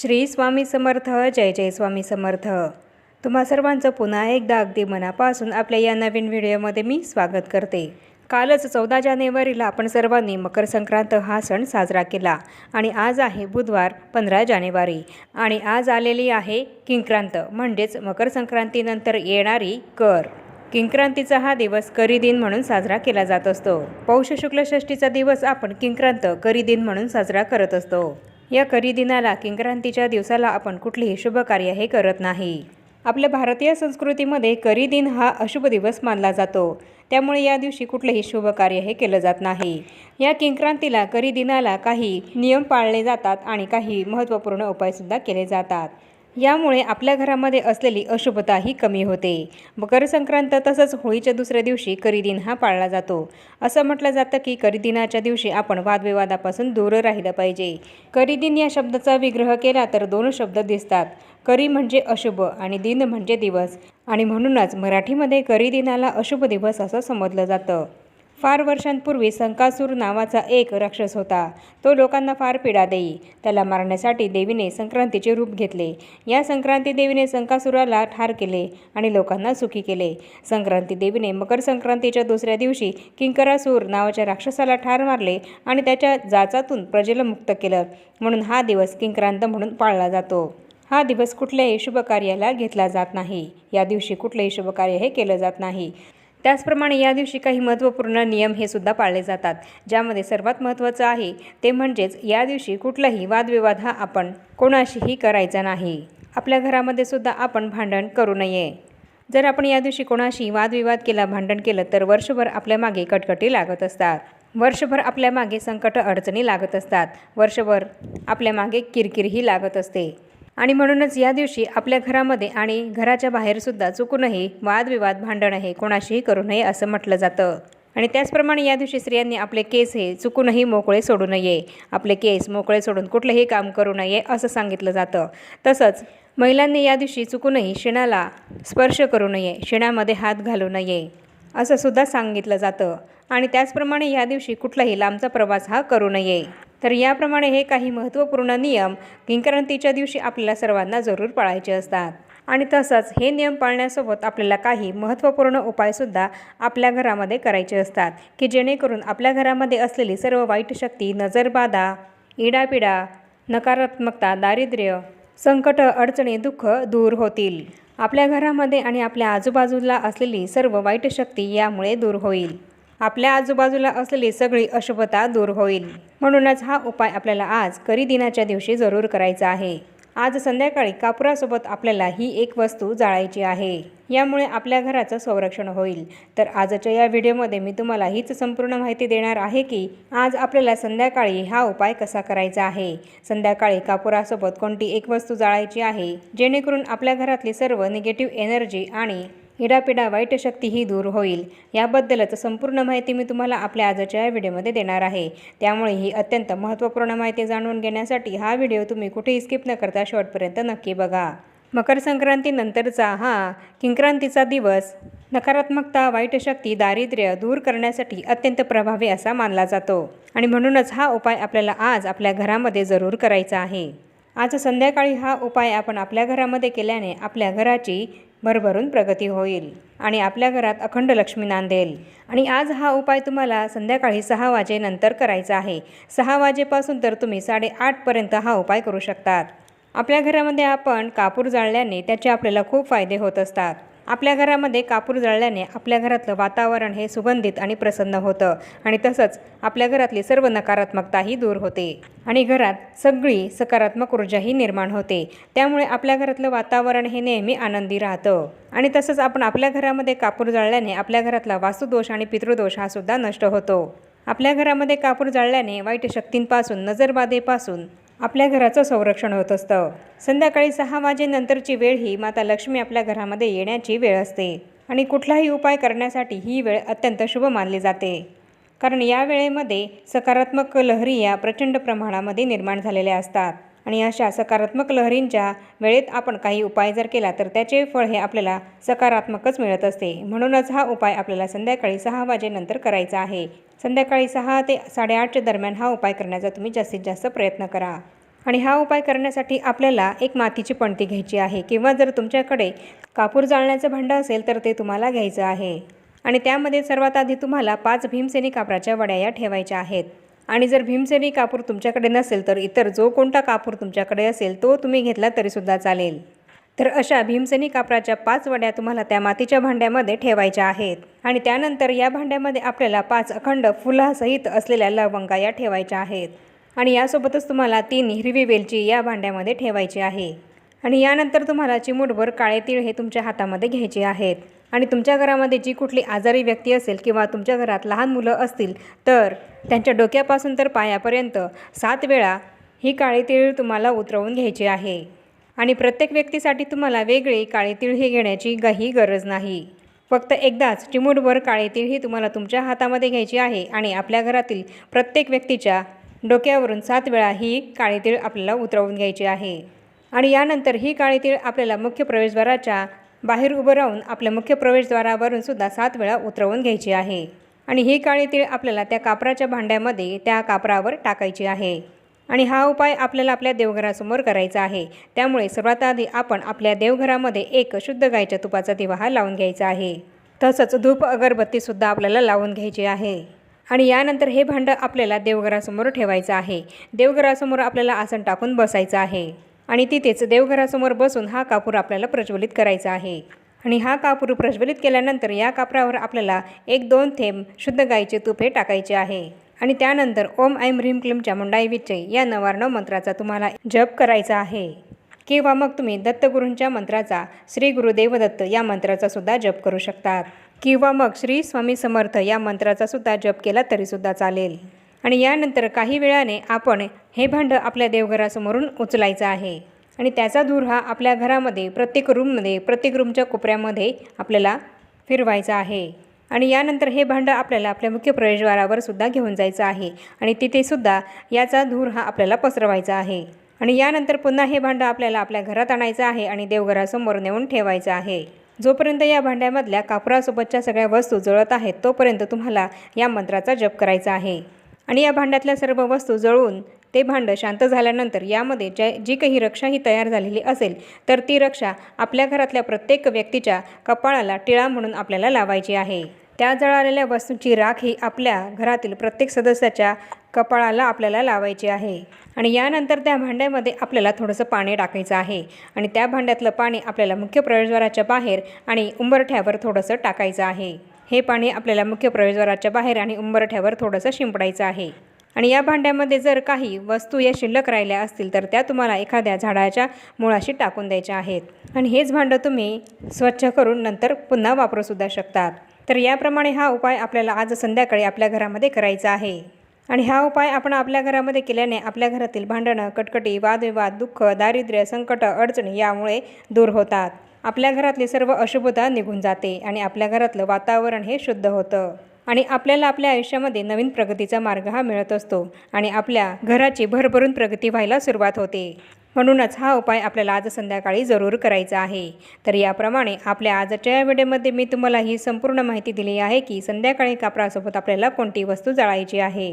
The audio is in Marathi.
श्री स्वामी समर्थ जय जय स्वामी समर्थ. तुम्हा सर्वांचं पुन्हा एकदा अगदी मनापासून आपल्या या नवीन व्हिडिओमध्ये मी स्वागत करते. कालच चौदा जानेवारीला आपण सर्वांनी मकर संक्रांत हा सण साजरा केला आणि आज आहे बुधवार पंधरा जानेवारी. आणि आज आलेली आहे किंक्रांत म्हणजेच मकर संक्रांतीनंतर येणारी कर. किंक्रांतीचा हा दिवस करी दिन म्हणून साजरा केला जात असतो. पौष शुक्ल षष्टीचा दिवस आपण किंक्रांत करी दिन म्हणून साजरा करत असतो. या करिदिनाला किंक्रांतीच्या दिवसाला आपण कुठलेही शुभ कार्य हे करत नाही. आपल्या भारतीय संस्कृतीमध्ये करी दिन हा अशुभ दिवस मानला जातो. त्यामुळे या दिवशी कुठलेही शुभ कार्य हे केलं जात नाही. या किंक्रांतीला करी दिनाला काही नियम पाळले जातात आणि काही महत्त्वपूर्ण उपायसुद्धा केले जातात. यामुळे आपल्या घरामध्ये असलेली अशुभता ही कमी होते. मकर संक्रांत तसंच होळीच्या दुसऱ्या दिवशी करीदिन हा पाळला जातो. असं म्हटलं जातं की करीदिनाच्या दिवशी आपण वादविवादापासून दूर राहिलं पाहिजे. करीदिन या शब्दाचा विग्रह केला तर दोन शब्द दिसतात. करी म्हणजे अशुभ आणि दिन म्हणजे दिवस. आणि म्हणूनच मराठीमध्ये करी दिनाला अशुभ दिवस असं समजलं जातं. फार वर्षांपूर्वी संकासूर नावाचा एक राक्षस होता. तो लोकांना फार पीडा देई. त्याला मारण्यासाठी देवीने संक्रांतीचे रूप घेतले. या संक्रांती देवीने संकासुराला ठार केले आणि लोकांना सुखी केले. संक्रांती देवीने मकर संक्रांतीच्या दुसऱ्या दिवशी किंकरासूर नावाच्या राक्षसाला ठार मारले आणि त्याच्या जाचातून प्रजेला मुक्त केलं. म्हणून हा दिवस किंक्रांत म्हणून पाळला जातो. हा दिवस कुठल्याही शुभकार्याला घेतला जात नाही. या दिवशी कुठलेही शुभकार्य हे केलं जात नाही. त्याचप्रमाणे या दिवशी काही महत्त्वपूर्ण नियम हे सुद्धा पाळले जातात. ज्यामध्ये सर्वात महत्त्वाचं आहे ते म्हणजेच या दिवशी कुठलाही वादविवाद हा आपण कोणाशीही करायचा नाही. आपल्या घरामध्ये सुद्धा आपण भांडण करू नये. जर आपण या दिवशी कोणाशी वादविवाद केला भांडण केलं तर वर्षभर आपल्या मागे कटकटी लागत असतात. वर्षभर आपल्या मागे संकट अडचणी लागत असतात. वर्षभर आपल्या मागे किरकिरही लागत असते. आणि म्हणूनच या दिवशी आपल्या घरामध्ये आणि घराच्या बाहेरसुद्धा चुकूनही वादविवाद भांडण हे कोणाशीही करू नये असं म्हटलं जातं. आणि त्याचप्रमाणे या दिवशी स्त्रियांनी आपले केस हे चुकूनही मोकळे सोडू नये. आपले केस मोकळे सोडून कुठलंही काम करू नये असं सांगितलं जातं. तसंच महिलांनी या दिवशी चुकूनही शिणाला स्पर्श करू नये शिणामध्ये हात घालू नये असंसुद्धा सांगितलं जातं. आणि त्याचप्रमाणे या दिवशी कुठलाही लांबचा प्रवास हा करू नये. तर याप्रमाणे हे काही महत्त्वपूर्ण नियम किंकरांतीच्या दिवशी आपल्याला सर्वांना जरूर पाळायचे असतात. आणि तसंच हे नियम पाळण्यासोबत आपल्याला काही महत्त्वपूर्ण उपायसुद्धा आपल्या घरामध्ये करायचे असतात की जेणेकरून आपल्या घरामध्ये असलेली सर्व वाईट शक्ती नजरबाधा इडापिडा नकारात्मकता दारिद्र्य संकट अडचणी दुःख दूर होतील. आपल्या घरामध्ये आणि आपल्या आजूबाजूला असलेली सर्व वाईट शक्ती यामुळे दूर होईल. आपल्या आजूबाजूला असलेली सगळी अशुभता दूर होईल. म्हणूनच हा उपाय आपल्याला आज करी दिनाच्या दिवशी जरूर करायचा आहे. आज संध्याकाळी कापुरासोबत आपल्याला ही एक वस्तू जाळायची आहे. यामुळे आपल्या घराचं संरक्षण होईल. तर आजच्या या व्हिडिओमध्ये मी तुम्हाला हीच संपूर्ण माहिती देणार आहे की आज आपल्याला संध्याकाळी हा उपाय कसा करायचा आहे? संध्याकाळी कापुरासोबत कोणती एक वस्तू जाळायची आहे? जेणेकरून आपल्या घरातली सर्व निगेटिव्ह एनर्जी आणि इडापिडा वाईट शक्ती ही दूर होईल. याबद्दलच संपूर्ण माहिती मी तुम्हाला आपल्या आजच्या या व्हिडिओमध्ये देणार आहे. त्यामुळे ही अत्यंत महत्त्वपूर्ण माहिती जाणून घेण्यासाठी हा व्हिडिओ तुम्ही कुठेही स्किप न करता शेवटपर्यंत नक्की बघा. मकर संक्रांतीनंतरचा हा किंक्रांतीचा दिवस. नकारात्मकता वाईट शक्ती दारिद्र्य दूर करण्यासाठी अत्यंत प्रभावी असा मानला जातो. आणि म्हणूनच हा उपाय आपल्याला आज आपल्या घरामध्ये जरूर करायचा आहे. आज संध्याकाळी हा उपाय आपण आपल्या घरामध्ये केल्याने आपल्या घराची भरभरून प्रगती होईल आणि आपल्या घरात अखंड लक्ष्मी नांदेल. आणि आज हा उपाय तुम्हाला संध्याकाळी सहा वाजेनंतर करायचा आहे. सहा वाजेपासून तर तुम्ही साडेआठपर्यंत हा उपाय करू शकतात. आपल्या घरामध्ये आपण कापूर जाळल्याने त्याचे आपल्याला खूप फायदे होत असतात. आपल्या घरामध्ये कापूर जाळल्याने आपल्या घरातलं वातावरण हे सुगंधित आणि प्रसन्न होतं आणि तसंच आपल्या घरातली सर्व नकारात्मकताही दूर होते. आणि घरात सगळी सकारात्मक ऊर्जाही निर्माण होते. त्यामुळे आपल्या घरातलं वातावरण हे नेहमी आनंदी राहतं. आणि तसंच आपण आपल्या घरामध्ये कापूर जाळल्याने आपल्या घरातला वास्तुदोष आणि पितृदोष हा सुद्धा नष्ट होतो. आपल्या घरामध्ये कापूर जाळल्याने वाईट शक्तींपासून नजरबाधेपासून आपल्या घराचं संरक्षण होत असतं. संध्याकाळी सहा वाजेनंतरची वेळ ही माता लक्ष्मी आपल्या घरामध्ये येण्याची वेळ असते आणि कुठलाही उपाय करण्यासाठी ही वेळ अत्यंत शुभ मानली जाते. कारण या वेळेमध्ये सकारात्मक लहरी या प्रचंड प्रमाणामध्ये निर्माण झालेल्या असतात. आणि अशा सकारात्मक लहरींच्या वेळेत आपण काही उपाय जर केला तर त्याचे फळ हे आपल्याला सकारात्मकच मिळत असते. म्हणूनच हा उपाय आपल्याला संध्याकाळी सहा वाजेनंतर करायचा आहे. संध्याकाळी सहा ते साडेआठच्या दरम्यान हा उपाय करण्याचा तुम्ही जास्तीत जास्त प्रयत्न करा. आणि हा उपाय करण्यासाठी आपल्याला एक मातीची पणती घ्यायची आहे किंवा जर तुमच्याकडे कापूर जाळण्याचं भांडं असेल तर ते तुम्हाला घ्यायचं आहे. आणि त्यामध्ये सर्वात आधी तुम्हाला पाच भीमसेनी कापराच्या वड्या या ठेवायच्या आहेत. आणि जर भीमसेनी कापूर तुमच्याकडे नसेल तर इतर जो कोणता कापूर तुमच्याकडे असेल तो तुम्ही घेतला तरीसुद्धा चालेल. तर अशा भीमसेनी कापराच्या पाच वड्या तुम्हाला त्या मातीच्या भांड्यामध्ये ठेवायच्या आहेत. आणि त्यानंतर या भांड्यामध्ये आपल्याला पाच अखंड फुलासहित असलेल्या लवंगा या ठेवायच्या आहेत. आणि यासोबतच तुम्हाला तीन हिरवी वेलची या भांड्यामध्ये ठेवायची आहे. आणि यानंतर तुम्हाला चिमूटभर काळे तीळ हे तुमच्या हातामध्ये घ्यायचे आहेत. आणि तुमच्या घरामध्ये जी कुठली आजारी व्यक्ती असेल किंवा तुमच्या घरात लहान मुलं असतील तर त्यांच्या डोक्यापासून तर पायापर्यंत सात वेळा ही काळी तिळ तुम्हाला उतरवून घ्यायची आहे. आणि प्रत्येक व्यक्तीसाठी तुम्हाला वेगळी काळी तिळ ही घेण्याची काही गरज नाही. फक्त एकदाच चिमूटभर काळी तिळ ही तुम्हाला तुमच्या हातामध्ये घ्यायची आहे आणि आपल्या घरातील प्रत्येक व्यक्तीच्या डोक्यावरून सात वेळा ही काळी तिळ आपल्याला उतरवून घ्यायची आहे. आणि यानंतर ही काळी तिळ आपल्याला मुख्य प्रवेशद्वाराच्या बाहेर उभं राहून आपल्या मुख्य प्रवेशद्वारावरून सुद्धा सात वेळा उतरवून घ्यायची आहे. आणि ही काळी तीळ आपल्याला त्या कापराच्या भांड्यामध्ये त्या कापरावर टाकायची आहे. आणि हा उपाय आपल्याला आपल्या देवघरासमोर करायचा आहे. त्यामुळे सर्वात आधी आपण आपल्या देवघरामध्ये एक शुद्ध गायच्या तुपाचा दिवा हा लावून घ्यायचा आहे. तसंच धूप अगरबत्तीसुद्धा आपल्याला लावून घ्यायची आहे. आणि यानंतर हे भांडं आपल्याला देवघरासमोर ठेवायचं आहे. देवघरासमोर आपल्याला आसन टाकून बसायचं आहे. आणि तिथेच देवघरासमोर बसून हा कापूर आपल्याला प्रज्वलित करायचा आहे. आणि हा कापूर प्रज्वलित केल्यानंतर या कापरावर आपल्याला एक दोन थेंब शुद्ध गाईचे तूप हे टाकायचे आहे. आणि त्यानंतर ओम ऐम ह्रीम क्लीम चामुंडाई विचय या नवार्ण मंत्राचा तुम्हाला जप करायचा आहे. किंवा मग तुम्ही दत्तगुरूंच्या मंत्राचा श्री गुरुदेव दत्त या मंत्राचा सुद्धा जप करू शकतात. किंवा मग श्री स्वामी समर्थ या मंत्राचा सुद्धा जप केला तरीसुद्धा चालेल. आणि यानंतर काही वेळाने आपण हे भांडं आपल्या देवघरासमोरून उचलायचं आहे. आणि त्याचा धूर हा आपल्या घरामध्ये प्रत्येक रूममध्ये प्रत्येक रूमच्या कोपऱ्यामध्ये आपल्याला फिरवायचा आहे. आणि यानंतर हे भांडं आपल्याला आपल्या मुख्य प्रवेशद्वारावर सुद्धा घेऊन जायचं आहे. आणि तिथेसुद्धा याचा धूर हा आपल्याला पसरवायचा आहे. आणि यानंतर पुन्हा हे भांडं आपल्याला आपल्या घरात आणायचं आहे आणि देवघरासमोर नेऊन ठेवायचं आहे. जोपर्यंत या भांड्यामधल्या कापरासोबतच्या सगळ्या वस्तू जळत आहेत तोपर्यंत तुम्हाला या मंत्राचा जप करायचा आहे. आणि या भांड्यातल्या सर्व वस्तू जळून ते भांडं शांत झाल्यानंतर यामध्ये ज्या जी काही रक्षा ही तयार झालेली असेल तर ती रक्षा आपल्या घरातल्या प्रत्येक व्यक्तीच्या कपाळाला टिळा म्हणून आपल्याला लावायची आहे. त्या जळालेल्या वस्तूंची राख ही आपल्या घरातील प्रत्येक सदस्याच्या कपाळाला आपल्याला लावायची आहे. आणि यानंतर त्या भांड्यामध्ये आपल्याला थोडंसं पाणी टाकायचं आहे. आणि त्या भांड्यातलं पाणी आपल्याला मुख्य प्रवेशद्वाराच्या बाहेर आणि उंबरठ्यावर थोडंसं टाकायचं आहे. हे पाणी आपल्याला मुख्य प्रवेशद्वाराच्या बाहेर आणि उंबरठ्यावर थोडंसं शिंपडायचं आहे. आणि या भांड्यामध्ये जर काही वस्तू या शिल्लक राहिल्या असतील तर त्या तुम्हाला एखाद्या झाडाच्या मुळाशी टाकून द्यायच्या आहेत. आणि हेच भांडं तुम्ही स्वच्छ करून नंतर पुन्हा वापरूसुद्धा शकतात. तर याप्रमाणे हा उपाय आपल्याला आज संध्याकाळी आपल्या घरामध्ये करायचा आहे. आणि हा उपाय आपण आपल्या घरामध्ये केल्याने आपल्या घरातील भांडणं कटकटी वादविवाद दुःख दारिद्र्य संकट अडचणी यामुळे दूर होतात. आपल्या घरातले सर्व अशुभता निघून जाते आणि आपल्या घरातलं वातावरण हे शुद्ध होतं. आणि आपल्याला आपल्या आयुष्यामध्ये नवीन प्रगतीचा मार्ग हा मिळत असतो आणि आपल्या घराची भरभरून प्रगती व्हायला सुरुवात होते. म्हणूनच हा उपाय आपल्याला आज संध्याकाळी जरूर करायचा आहे. तर याप्रमाणे आपल्या आजच्या या व्हिडिओमध्ये मी तुम्हाला ही संपूर्ण माहिती दिली आहे की संध्याकाळी कापरासोबत आपल्याला कोणती वस्तू जाळायची आहे?